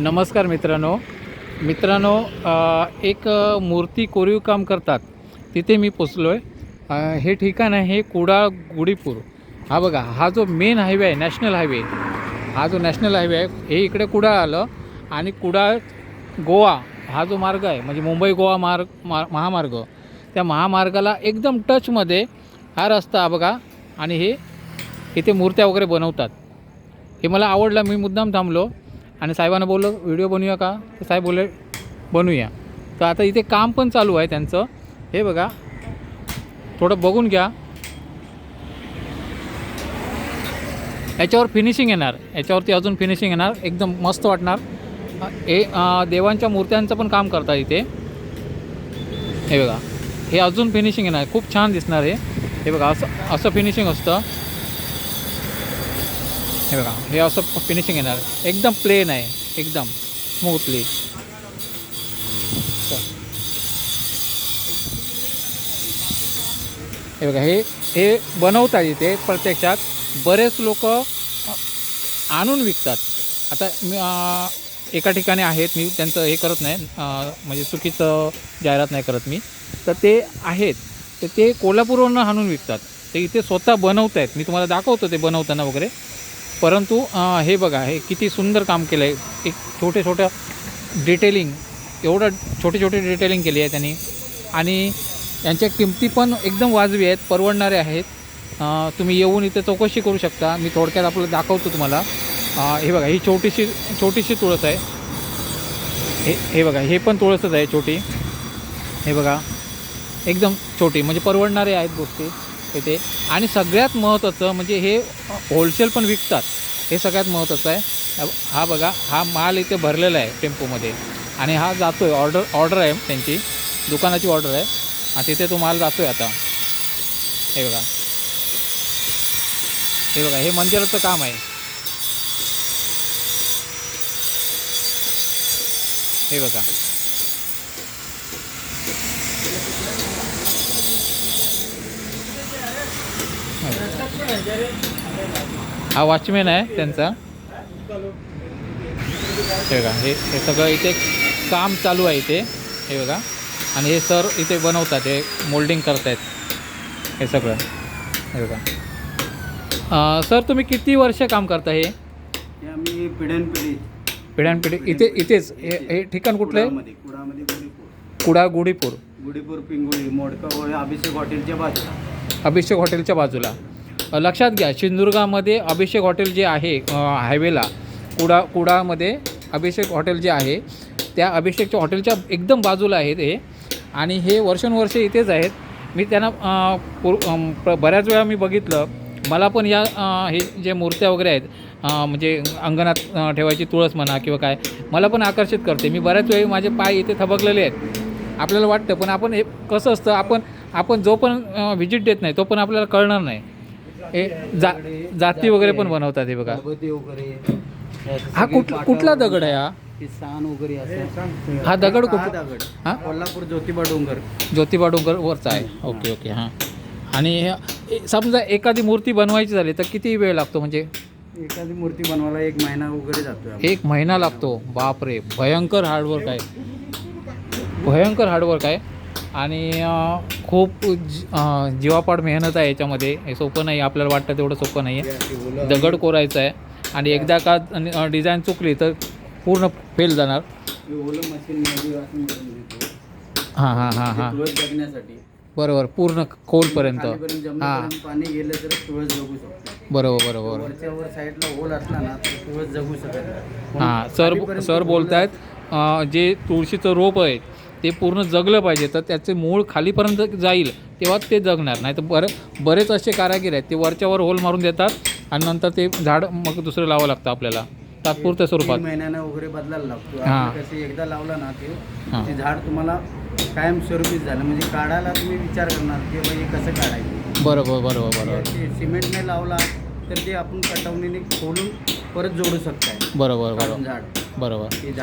नमस्कार मित्रांनो. मित्रांनो एक मूर्ती कोरीव काम करतात. तिथे मी पोचलो आहे हे ठिकाण आहे कुडाळ गुडीपूर. हा बघा हा जो मेन हायवे आहे नॅशनल हायवे हा जो नॅशनल हायवे आहे हे इकडे कुडाळ आलं आणि कुडाळ गोवा हा जो मार्ग आहे म्हणजे मुंबई गोवा मार्ग मा महामार्ग त्या महामार्गाला एकदम टचमध्ये हा रस्ता बघा आणि हे इथे मूर्त्या वगैरे बनवतात. हे मला आवडलं मी मुद्दाम थांबलो. आणि साहेबांना बोललो व्हिडिओ बनवूया का? तर साहेब बोलले बनवूया. तर आता इथे काम पण चालू आहे त्यांचं. हे बघा थोडं बघून घ्या. याच्यावर फिनिशिंग येणार. याच्यावरती अजून फिनिशिंग येणार. एकदम मस्त वाटणार. हे देवांच्या मूर्त्यांचं पण काम करतात इथे. हे बघा हे अजून फिनिशिंग येणार. खूप छान दिसणार हे. हे बघा असं असं फिनिशिंग असतं. हे बघा हे असं फिनिशिंग येणार. एकदम प्लेन आहे. एकदम स्मूथली हे बघा हे हे बनवतात इथे प्रत्यक्षात. बरेच लोक आणून विकतात. आता मी एका ठिकाणी आहेत मी त्यांचं हे करत नाही. म्हणजे चुकीचं जाहिरात नाही करत मी. तर ते आहेत. तर ते कोल्हापूरवरून आणून विकतात. ते इथे स्वतः बनवत आहेत मी तुम्हाला दाखवतो ते बनवताना वगैरे. परंतु हे बघा हे किती सुंदर काम केलं आहे एक छोटे छोट्या डिटेलिंग एवढं छोटे छोटे डिटेलिंग केली आहे त्यांनी. आणि यांच्या किमती पण एकदम वाजवी आहेत परवडणारे आहेत. तुम्ही येऊन इथे चौकशी करू शकता. मी थोडक्यात आपलं दाखवतो तुम्हाला. हे बघा ही छोटीशी छोटीशी तुळस आहे. हे हे बघा हे पण तुळसच आहे छोटी. हे बघा एकदम छोटी म्हणजे परवडणारे आहेत गोष्टी. इथे आणि सगळ्यात महत्त्वाचं म्हणजे हे होलसेल पण विकतात. हे सगळ्यात महत्त्वाचं आहे. हा- हा बघा हा माल इथे भरलेला आहे टेम्पोमध्ये. आणि हा जातो आहे ऑर्डर ऑर्डर आहे त्यांची. दुकानाची ऑर्डर आहे. आणि तिथे तो माल जातो आहे आता. हे बघा. हे बघा हे मंदिराचं काम आहे. हे बघा. हा वॉचमॅन आहे त्यांचा. हे बघा हे हे सगळं इथे काम चालू आहे इथे. हे बघा. आणि हे सर इथे बनवतात हे मोल्डिंग करतायत. हे सगळं. हे बघा. सर तुम्ही किती वर्ष काम करता हे? हे आम्ही पिढ्यानपिढी. पिढ्यानपिढी. इथे इथेच. हे हे ठिकाण कुठलं आहे? कुडामध्ये कुडामध्ये गुढीपूर. कुडा गुडीपूर गुढीपूर पिंगुळी मोडका होळे अभिषेक हॉटेलच्या बाजूला. अभिषेक हॉटेलच्या बाजूला. लक्षात घ्या सिंधुदुर्गामध्ये अभिषेक हॉटेल जे आहे हायवेला कुडा कुडामध्ये अभिषेक हॉटेल जे आहे त्या अभिषेकच्या हॉटेलच्या एकदम बाजूला आहे ते. आणि हे वर्षानुवर्षे इथेच आहेत. मी त्यांना बऱ्याच वेळा मी बघितलं. मला पण या हे जे मूर्त्या वगैरे आहेत म्हणजे अंगणात ठेवायची तुळस म्हणा किंवा काय मला पण आकर्षित करते. मी बऱ्याच वेळी माझे पाय इथे थबकलेले आहेत. आपल्याला वाटतं पण आपण हे कसं असतं आपण आपण जो पण व्हिजिट देत नाही तो पण आपल्याला कळणार नाही. हे जा जाती वगैरे पण बनवतात हे बघा. हा कुठ कुठला दगड आहे हा? हे सान वगैरे असं. हा दगड हा कुठ दगड. हा? कोल्हापूर ज्योतिबा डोंगर. ज्योतिबा डोंगर वरचा आहे. ओके ओके हां. आणि समजा एखादी मूर्ती बनवायची झाली तर किती वेळ लागतो म्हणजे? एखादी मूर्ती बनवायला एक महिना वगैरे जातोय एक महिना लागतो. बापरे भयंकर हार्डवर्क आहे. भयंकर हार्डवर्क आहे. आणि खूप जीवापाड मेहनत आहे याच्यामध्ये. हे सोपं नाही आपल्याला वाटतं तेवढं सोपं नाही आहे दगड कोरायचं आहे. आणि एकदा का डिझाईन चुकली तर पूर्ण फेल जाणार. हां हां हां हां बरोबर पूर्ण खोलपर्यंत. हां जमिनीपर्यंत पाणी गेलं तर तुळस जगू शकतो. बरोबर बरोबर वरच्या वर साईडला होल असला ना तर तुळस जगू शकत नाही. हां सर सर बोलत आहेत जे तुळशीचं रोप आहे ते पूर्ण जगलं पाहिजे तर त्याचे मूळ खालीपर्यंत जाईल तेव्हाच ते जगणार. नाही तर बरे बरेच असे कारागीर आहेत ते वरच्यावर होल मारून देतात आणि नंतर ते झाड मग दुसरं लावावं लागतं आपल्याला. तात्पुरत्या स्वरूपात. महिन्यानं वगैरे बदलायला लागतो. हां. कसं एकदा लावला ना ते हां. ते झाड तुम्हाला कायमस्वरूपीच झालं. म्हणजे काढायला तुम्ही विचार करणार की बाबा हे कसं काढायचं? बरोबर बरोबर बरोबर. ते सिमेंटने लावला तर ते आपण कटवणीने खोलून परत जोडू शकताय. बरोबर काढून बरोबर झाड. बरोबर. ते